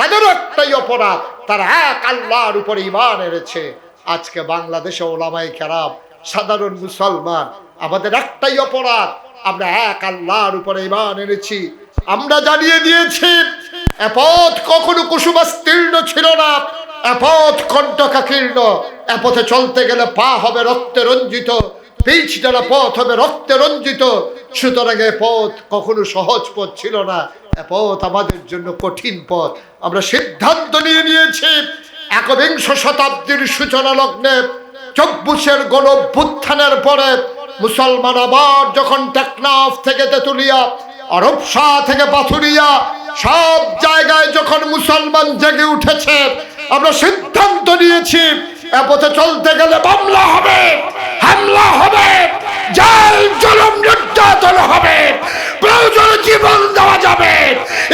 তাদেরও একটাই অপরাধ, তারা এক আল্লাহর উপরে ইমান এনেছে। আজকে বাংলাদেশে ওলামাই খারাপ সাধারণ মুসলমান, আমাদের একটাই অপরাধ, আমরা এক আল্লাহর উপরে ইমান এনেছি। আমরা জানিয়ে দিয়েছি এপথ কখনো কুসুমাস্তীর্ণ ছিল না এপথ কণ্ঠকাকীর্ণ এপথে চলতে গেলে পা হবে রক্তে রঞ্জিত পিচ ডালা পথ হবে রক্তে রঞ্জিত, সুতরাং এ পথ কখনো সহজ পথ ছিল না। পথ আমাদের জন্য কঠিন পথ। আমরা সিদ্ধান্ত নিয়ে নিয়েছি, একবিংশ শতাব্দীর সূচনা লগ্নে চব্বিশের গণভ্যুত্থানের পরে মুসলমান আবার যখন টেকনাফ থেকে তেতুলিয়া, আরব থেকে পাথুরিয়া, সব জায়গায় যখন মুসলমান জেগে উঠেছে, আমরা সিদ্ধান্ত নিয়েছি, এ চলতে গেলে মামলা হবে, হামলা হবে, জেল জলম নির্যাতন হবে। প্রয়োজনে জীবন দেওয়া যাবে।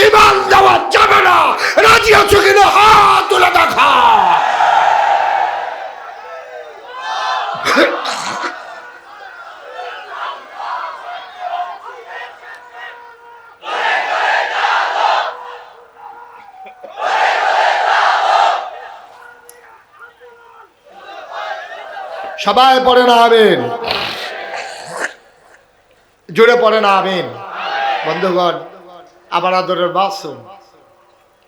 ইমান দেওয়া যাবে না। রাজি আছো কিনা? হাত তুলে দেখা। সবাই পড়ে না, আমিন। জোরে পড়ে না, আমিন। বন্ধুগণ, আমার আদরের মাসুম,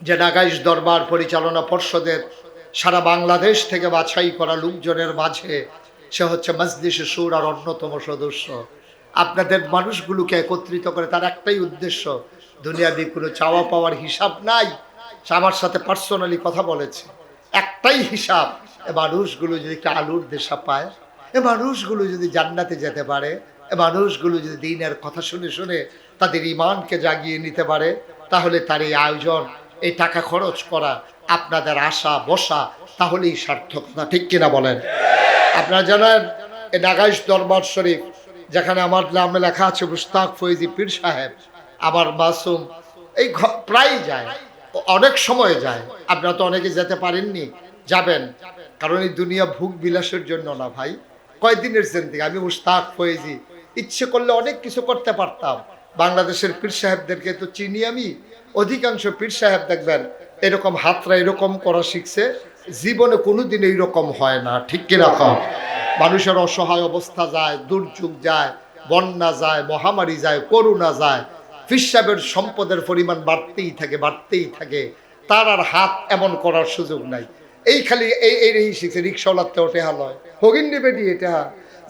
যে নাগাইশ দরবার পরিচালনা পর্ষদের সারা বাংলাদেশ থেকে বাছাই করা লোকজনের মাঝে সে হচ্ছে মজলিস সুর আর অন্যতম সদস্য। আপনাদের মানুষগুলোকে একত্রিত করে তার একটাই উদ্দেশ্য দুনিয়াবি কোনো চাওয়া পাওয়ার হিসাব নাই, সে আমার সাথে পার্সোনালি কথা বলেছে। একটাই হিসাব, এ মানুষগুলো যদি একটা আলুর দেশা পায়, এ মানুষগুলো যদি জান্নাতে যেতে পারে, এ মানুষগুলো যদি দিনের কথা শুনে শুনে তাদের ইমানকে জাগিয়ে নিতে পারে, তাহলে তার এই আয়োজন, এই টাকা খরচ করা আপনাদের আশা, বসা তাহলেই সার্থক না, ঠিক কিনা বলেন? আপনারা জানেন, এই নাগাইশ দরবার শরীফ, যেখানে আমার নামে লেখা আছে, মুস্তাক ফৈজি পীর সাহেব, আমার মাসুম, এই প্রায় যায়, অনেক সময় যায়। আপনারা তো অনেকে যেতে পারেননি, যাবেন। কারণ এই দুনিয়া ভোগ বিলাসের জন্য না ভাই। কয়দিনের জিন্দিগি? আমি মুস্তাক ফয়েজি ইচ্ছে করলে অনেক কিছু করতে পারতাম। বাংলাদেশের পীর সাহেবদেরকে তো চিনি আমি। অধিকাংশ পীর সাহেব দেখবেন এরকম হাতরা এরকম করা শিখছে, জীবনে কোনোদিন এইরকম হয় না, ঠিক কীরকম মানুষের অসহায় অবস্থা যায়, দুর্যোগ যায়, বন্যা যায়, মহামারী যায় করোনা যায় ফিসাবের সম্পদের পরিমাণ বাড়তেই থাকে বাড়তেই থাকে। তার আর হাত এমন করার সুযোগ নাই। এই খালি এই এই শিখছে রিক্সাওয়ালাতে ওঠে হালয় হগিন নেবে দিয়ে এটা,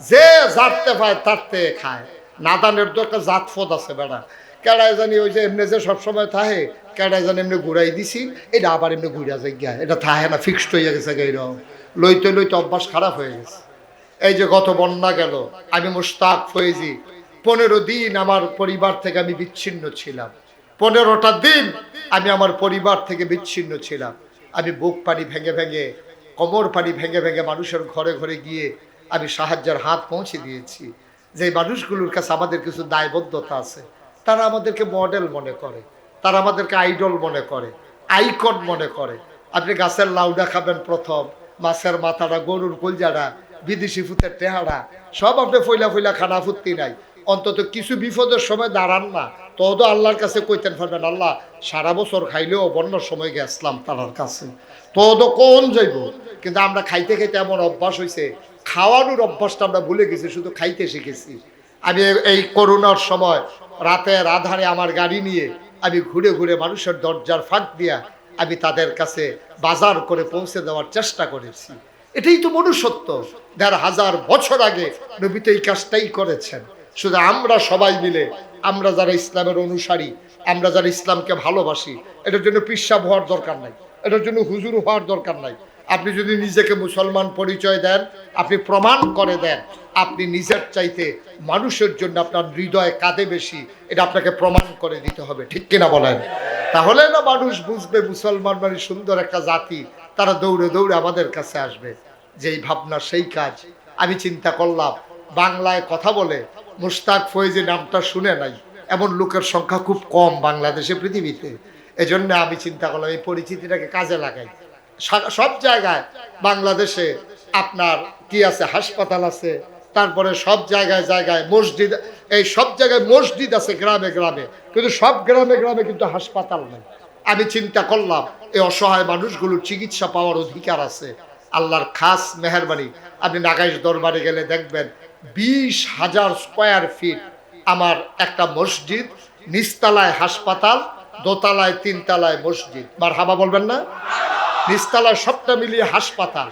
যে জাততে পায় তারতে খায়। নাদানের তো একটা জাত ফদ আছে বেড়া। কেডায় জানি ওই যে এমনি যে সবসময় থাহে, কেডায় জানি এমনি ঘুরাই দিছি, এটা আবার এমনি ঘুরা যায় গিয়া। এটা থাহে না ফিক্সড হয়ে গেছে এইরকম লইতে লইতে অভ্যাস খারাপ হয়ে গেছে। এই যে গত বন্যা গেল, আমি মুস্তাক ফয়েজি, পনেরো দিন আমার পরিবার থেকে আমি বিচ্ছিন্ন ছিলাম। পনেরোটা দিন আমি আমার পরিবার থেকে বিচ্ছিন্ন ছিলাম। আমি বুক পানি ভেঙে ভেঙে, কোমর পানি ভেঙে ভেঙে মানুষের ঘরে ঘরে গিয়ে আমি সাহায্যের হাত পৌঁছে দিয়েছি। যে মানুষগুলোর কাছে আমাদের কিছু দায়বদ্ধতা আছে, তারা আমাদেরকে মডেল মনে করে, তারা আমাদেরকে আইডল মনে করে আইকন মনে করে। আপনি গাছের লাউডা খাবেন প্রথম, মাছের মাথাটা, গরুর কলজাটা, বিদেশি ফুতের টেহারা সব আপনি ফইলা ফইলা খানা ফুত্তি নাই। অন্তত কিছু বিপদের সময় দাঁড়ান না তো তো আল্লাহর কাছে কইতেন পারবেন আল্লাহ, সারা বছর খাইলেও বন্যার সময় গেছিলাম তার কাছে। তো তো কোন যাইব? কিন্তু আমরা খাইতে খাইতে এমন অভ্যাস হয়েছে খাওয়ানোর অভ্যাসটা আমরা ভুলে গেছি, শুধু খাইতে শিখেছি। আমি এই করোনার সময় রাতের রাধারে আমার গাড়ি নিয়ে আমি ঘুরে ঘুরে মানুষের দরজার ফাঁক দিয়া আমি তাদের কাছে বাজার করে পৌঁছে দেওয়ার চেষ্টা করেছি। এটাই তো মনুষ্যত্ব। দেড় হাজার বছর আগে নবী তো এই কাজটাই করেছেন। শুধু আমরা সবাই মিলে, আমরা যারা ইসলামের অনুসারী, আমরা যারা ইসলামকে ভালোবাসি, এটার জন্য পিসাব হওয়ার দরকার নাই, এটার জন্য হুজুর হওয়ার দরকার নাই। আপনি যদি নিজেকে মুসলমান পরিচয় দেন, আপনি প্রমাণ করে দেন, আপনি নিজের চাইতে মানুষের জন্য আপনার হৃদয় কাঁদে বেশি, এটা আপনাকে প্রমাণ করে দিতে হবে, ঠিক কিনা বলেন? তাহলে না মানুষ বুঝবে মুসলমান মানে সুন্দর একটা জাতি, তারা দৌড়ে দৌড়ে আমাদের কাছে আসবে, যেই ভাবনা, সেই কাজ। আমি চিন্তা করলাম, বাংলায় কথা বলে মুস্তাক ফয়েজি নামটা শুনে নাই, এমন লোকের সংখ্যা খুব কম বাংলাদেশে, পৃথিবীতে। এজন্য আমি চিন্তা করলাম, এই পরিচিতিটাকে কাজে লাগাই। সব জায়গায় বাংলাদেশে আপনার কি আছে? হাসপাতাল আছে। তারপরে সব জায়গায় জায়গায় মসজিদ, এই সব জায়গায় মসজিদ আছে গ্রামে গ্রামে। কিন্তু সব গ্রামে গ্রামে কিন্তু হাসপাতাল নেই। আমি চিন্তা করলাম, এই অসহায় মানুষগুলোর চিকিৎসা পাওয়ার অধিকার আছে। আল্লাহর খাস মেহরবানি। আপনি নাগাইশ দরবারে গেলে দেখবেন বিশ হাজার স্কোয়ার ফিট আমার একটা মসজিদ, নিচতলায় হাসপাতাল, দোতলায় তিনতলায় মসজিদ। মার হাবা বলবেন না? নিচতলায় সবটা মিলিয়ে হাসপাতাল।